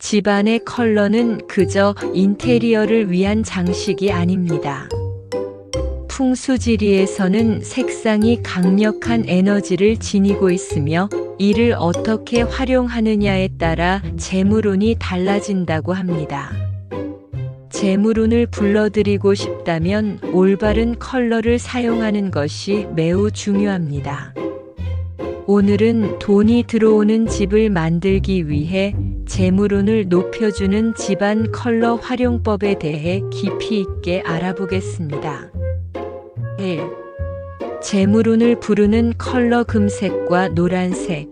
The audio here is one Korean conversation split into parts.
집안의 컬러는 그저 인테리어를 위한 장식이 아닙니다. 풍수지리에서는 색상이 강력한 에너지를 지니고 있으며 이를 어떻게 활용하느냐에 따라 재물운이 달라진다고 합니다. 재물운을 불러들이고 싶다면 올바른 컬러를 사용하는 것이 매우 중요합니다. 오늘은 돈이 들어오는 집을 만들기 위해 재물운을 높여주는 집안 컬러 활용법에 대해 깊이 있게 알아보겠습니다. 1. 재물운을 부르는 컬러 금색과 노란색.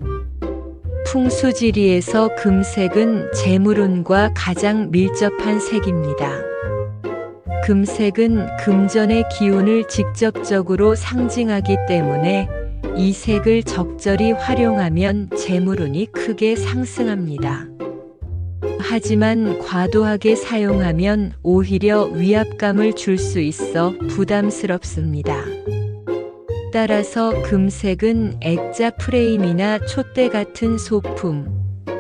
풍수지리에서 금색은 재물운과 가장 밀접한 색입니다. 금색은 금전의 기운을 직접적으로 상징하기 때문에 이 색을 적절히 활용하면 재물운이 크게 상승합니다. 하지만 과도하게 사용하면 오히려 위압감을 줄 수 있어 부담스럽습니다. 따라서 금색은 액자 프레임이나 촛대 같은 소품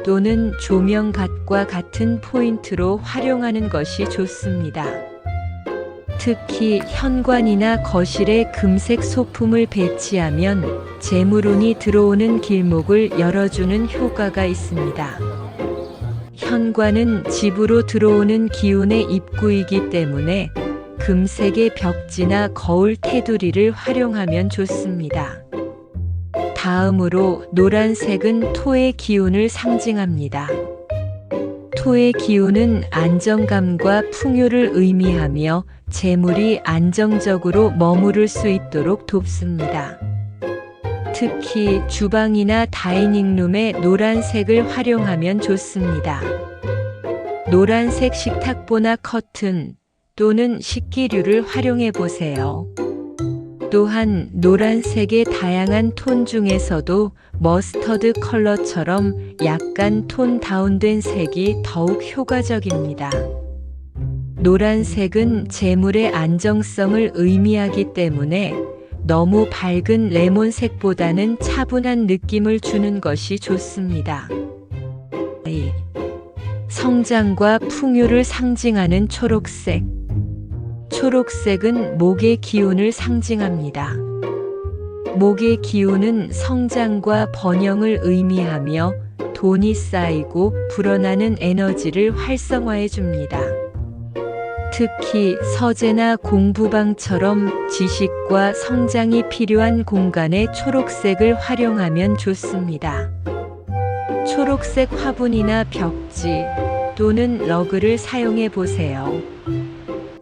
또는 조명갓과 같은 포인트로 활용하는 것이 좋습니다. 특히 현관이나 거실에 금색 소품을 배치하면 재물운이 들어오는 길목을 열어주는 효과가 있습니다. 현관은 집으로 들어오는 기운의 입구이기 때문에 금색의 벽지나 거울 테두리를 활용하면 좋습니다. 다음으로 노란색은 토의 기운을 상징합니다. 토의 기운은 안정감과 풍요를 의미하며 재물이 안정적으로 머무를 수 있도록 돕습니다. 특히 주방이나 다이닝룸에 노란색을 활용하면 좋습니다. 노란색 식탁보나 커튼 또는 식기류를 활용해 보세요. 또한 노란색의 다양한 톤 중에서도 머스터드 컬러처럼 약간 톤 다운된 색이 더욱 효과적입니다. 노란색은 재물의 안정성을 의미하기 때문에 너무 밝은 레몬색보다는 차분한 느낌을 주는 것이 좋습니다. 2. 성장과 풍요를 상징하는 초록색. 초록색은 목의 기운을 상징합니다. 목의 기운은 성장과 번영을 의미하며 돈이 쌓이고 불어나는 에너지를 활성화해 줍니다. 특히 서재나 공부방처럼 지식과 성장이 필요한 공간에 초록색을 활용하면 좋습니다. 초록색 화분이나 벽지 또는 러그를 사용해 보세요.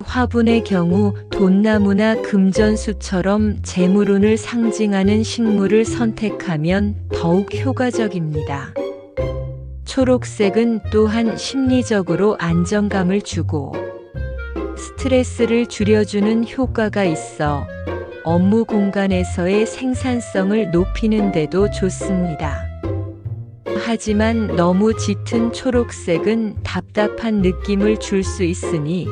화분의 경우 돈나무나 금전수처럼 재물운을 상징하는 식물을 선택하면 더욱 효과적입니다. 초록색은 또한 심리적으로 안정감을 주고 스트레스를 줄여주는 효과가 있어 업무 공간에서의 생산성을 높이는 데도 좋습니다. 하지만 너무 짙은 초록색은 답답한 느낌을 줄 수 있으니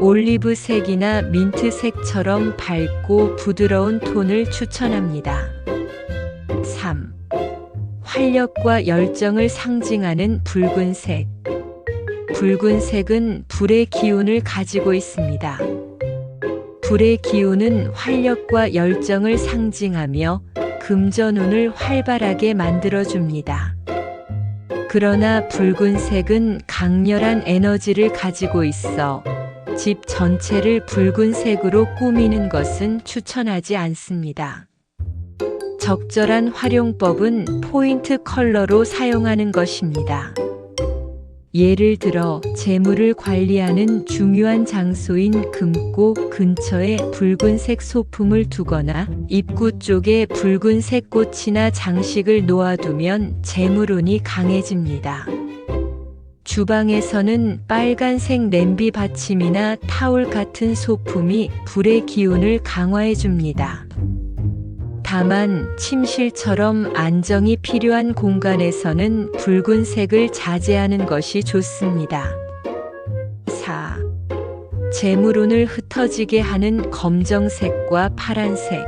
올리브색이나 민트색처럼 밝고 부드러운 톤을 추천합니다. 3. 활력과 열정을 상징하는 붉은색. 붉은색은 불의 기운을 가지고 있습니다. 불의 기운은 활력과 열정을 상징하며 금전운을 활발하게 만들어줍니다. 그러나 붉은색은 강렬한 에너지를 가지고 있어 집 전체를 붉은색으로 꾸미는 것은 추천하지 않습니다. 적절한 활용법은 포인트 컬러로 사용하는 것입니다. 예를 들어 재물을 관리하는 중요한 장소인 금고 근처에 붉은색 소품을 두거나 입구 쪽에 붉은색 꽃이나 장식을 놓아두면 재물운이 강해집니다. 주방에서는 빨간색 냄비 받침이나 타올 같은 소품이 불의 기운을 강화해 줍니다. 다만 침실처럼 안정이 필요한 공간에서는 붉은색을 자제하는 것이 좋습니다. 4. 재물운을 흩어지게 하는 검정색과 파란색.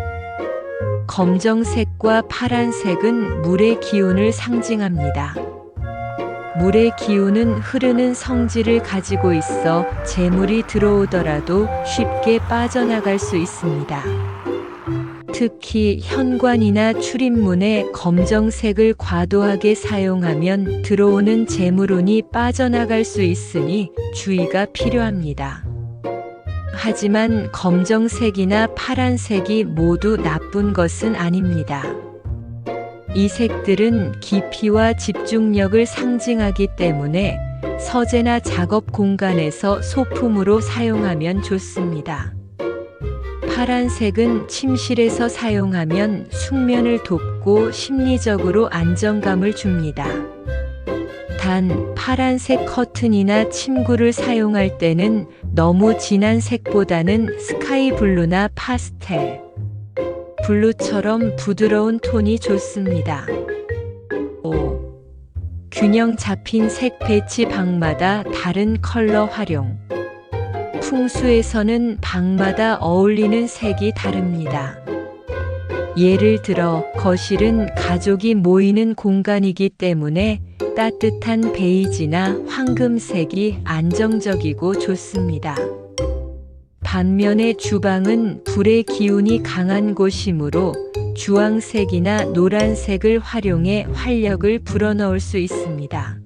검정색과 파란색은 물의 기운을 상징합니다. 물의 기운은 흐르는 성질을 가지고 있어 재물이 들어오더라도 쉽게 빠져나갈 수 있습니다. 특히 현관이나 출입문에 검정색을 과도하게 사용하면 들어오는 재물운이 빠져나갈 수 있으니 주의가 필요합니다. 하지만 검정색이나 파란색이 모두 나쁜 것은 아닙니다. 이 색들은 깊이와 집중력을 상징하기 때문에 서재나 작업 공간에서 소품으로 사용하면 좋습니다. 파란색은 침실에서 사용하면 숙면을 돕고 심리적으로 안정감을 줍니다. 단, 파란색 커튼이나 침구를 사용할 때는 너무 진한 색보다는 스카이 블루나 파스텔, 블루처럼 부드러운 톤이 좋습니다. 5. 균형 잡힌 색 배치 방마다 다른 컬러 활용. 풍수에서는 방마다 어울리는 색이 다릅니다. 예를 들어 거실은 가족이 모이는 공간이기 때문에 따뜻한 베이지나 황금색이 안정적이고 좋습니다. 반면에 주방은 불의 기운이 강한 곳이므로 주황색이나 노란색을 활용해 활력을 불어넣을 수 있습니다.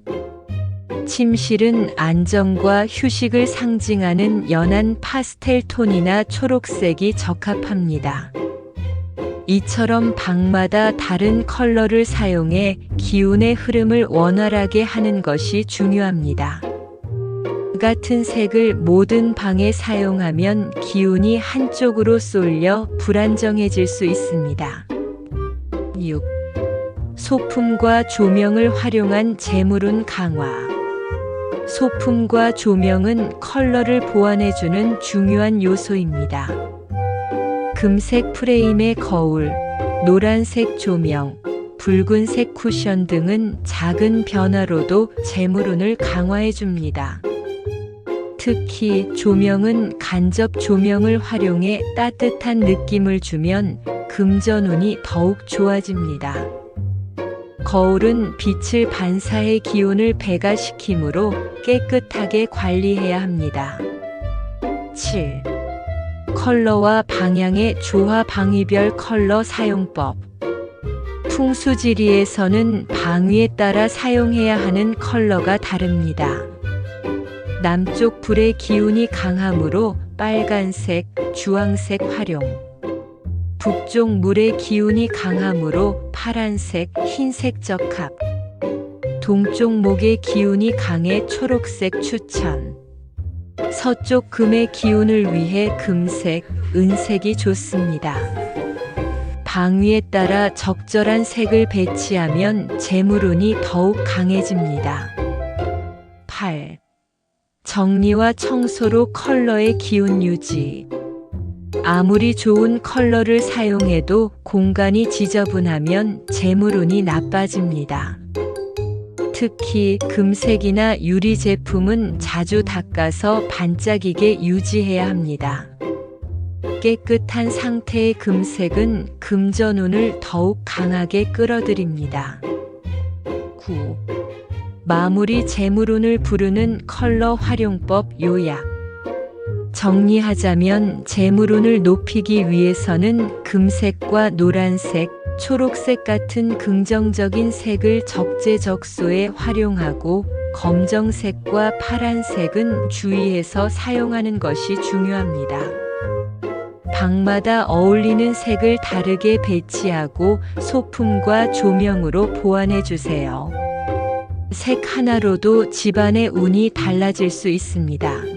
침실은 안정과 휴식을 상징하는 연한 파스텔 톤이나 초록색이 적합합니다. 이처럼 방마다 다른 컬러를 사용해 기운의 흐름을 원활하게 하는 것이 중요합니다. 같은 색을 모든 방에 사용하면 기운이 한쪽으로 쏠려 불안정해질 수 있습니다. 6. 소품과 조명을 활용한 재물운 강화. 소품과 조명은 컬러를 보완해주는 중요한 요소입니다. 금색 프레임의 거울, 노란색 조명, 붉은색 쿠션 등은 작은 변화로도 재물운을 강화해 줍니다. 특히 조명은 간접 조명을 활용해 따뜻한 느낌을 주면 금전운이 더욱 좋아집니다. 거울은 빛을 반사해 기운을 배가시키므로 깨끗하게 관리해야 합니다. 7. 컬러와 방향의 조화 방위별 컬러 사용법. 풍수지리에서는 방위에 따라 사용해야 하는 컬러가 다릅니다. 남쪽 불의 기운이 강하므로 빨간색, 주황색 활용. 북쪽 물의 기운이 강하므로 파란색, 흰색 적합. 동쪽 목의 기운이 강해 초록색 추천. 서쪽 금의 기운을 위해 금색, 은색이 좋습니다. 방위에 따라 적절한 색을 배치하면 재물운이 더욱 강해집니다. 8. 정리와 청소로 컬러의 기운 유지. 아무리 좋은 컬러를 사용해도 공간이 지저분하면 재물운이 나빠집니다. 특히 금색이나 유리 제품은 자주 닦아서 반짝이게 유지해야 합니다. 깨끗한 상태의 금색은 금전운을 더욱 강하게 끌어들입니다. 9. 마무리 재물운을 부르는 컬러 활용법 요약. 정리하자면 재물운을 높이기 위해서는 금색과 노란색, 초록색 같은 긍정적인 색을 적재적소에 활용하고 검정색과 파란색은 주의해서 사용하는 것이 중요합니다. 방마다 어울리는 색을 다르게 배치하고 소품과 조명으로 보완해 주세요. 색 하나로도 집안의 운이 달라질 수 있습니다.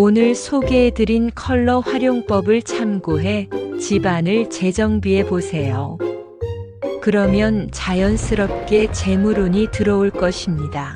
오늘 소개해드린 컬러 활용법을 참고해 집안을 재정비해 보세요. 그러면 자연스럽게 재물운이 들어올 것입니다.